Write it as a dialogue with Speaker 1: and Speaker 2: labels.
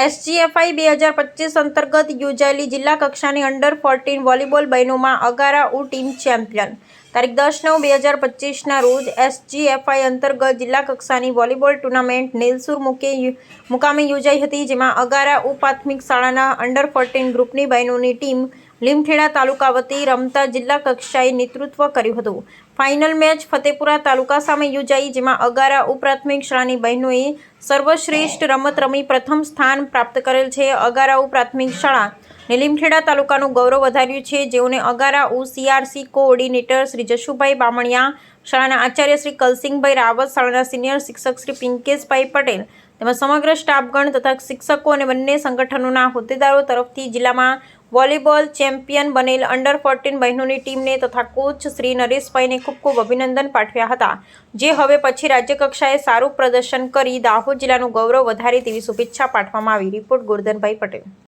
Speaker 1: SGFI બે હજાર પચીસ અંતર્ગત યોજાયેલી જિલ્લા કક્ષાની અંડર ફોર્ટીન વોલીબોલ બહેનોમાં અગારા ઉ ટીમ ચેમ્પિયન. તારીખ દસ નવ બે હજાર પચીસના રોજ એસજીએફઆઈ અંતર્ગત જિલ્લા કક્ષાની વોલીબોલ ટુર્નામેન્ટ નેલસુર મુકે મુકામે યોજાઈ હતી, જેમાં અગારા ઉ પ્રાથમિક શાળાના અંડર ફોર્ટીન ગ્રુપની બહેનોની ટીમ લીમખેડા તાલુકા વતી રમતા જિલ્લા કક્ષાએ નેતૃત્વ કર્યું હતું. ફાઇનલ મેચ ફતેપુરા તાલુકા સામે યોજાઈ, જેમાં અગારા ઉપપ્રાથમિક શાળાની બહેનોએ સર્વશ્રેષ્ઠ રમત રમી પ્રથમ સ્થાન પ્રાપ્ત કરેલ છે. અગારા પ્રાથમિક શાળા ને લીમખેડા તાલુકાનું ગૌરવ વધાર્યું છે. જેઓને અગારા ઉ સીઆરસી કોઓર્ડિનેટર શ્રી જશુભાઈ બામણિયા, શાળાના આચાર્ય શ્રી કલસિંહભાઈ રાવત, શાળાના સિનિયર શિક્ષક શ્રી પિંકેશભાઈ પટેલ તેમજ સમગ્ર સ્ટાફગણ તથા શિક્ષકો અને બંને સંગઠનોના હોદ્દેદારો તરફથી જિલ્લામાં વોલીબોલ ચેમ્પિયન બનેલ અંડર ફોર્ટીન બહેનોની ટીમને તથા કોચ શ્રી નરેશભાઈને ખૂબ ખૂબ અભિનંદન પાઠવ્યા હતા. જે હવે પછી રાજ્યકક્ષાએ સારું પ્રદર્શન કરી દાહોદ જિલ્લાનું ગૌરવ વધારે તેવી શુભેચ્છા પાઠવવામાં આવી. રિપોર્ટ ગોરધનભાઈ પટેલ.